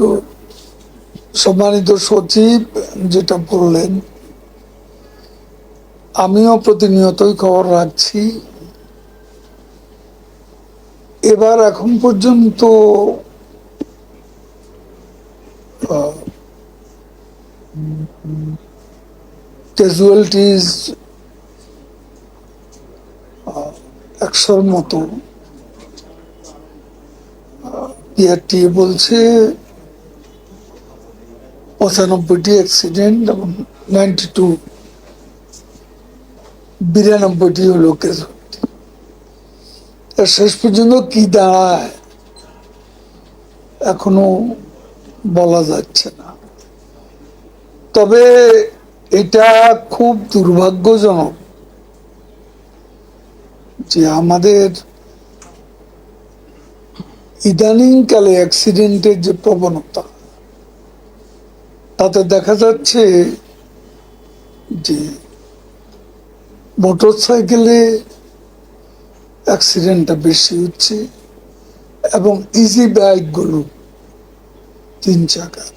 তো সম্মানিত সচিব যেটা বললেন, আমিও প্রতিনিয়তই খবর রাখছি। এবার এখন পর্যন্ত ক্যাজুয়ালিটিস একশোর মতো বলছে পঁচানব্বইটি অ্যাক্সিডেন্ট এবং নাইনটি টু বিরানব্বইটি শেষ পর্যন্ত কি দাঁড়ায়, এখনও বলা যাচ্ছে না। তবে এটা খুব দুর্ভাগ্যজনক যে আমাদের ইদানিংকালে অ্যাক্সিডেন্টের যে প্রবণতা তাতে দেখা যাচ্ছে যে মোটর সাইকেলে অ্যাক্সিডেন্টটা বেশি হচ্ছে এবং ইজি বাইকগুলো তিন চাকার।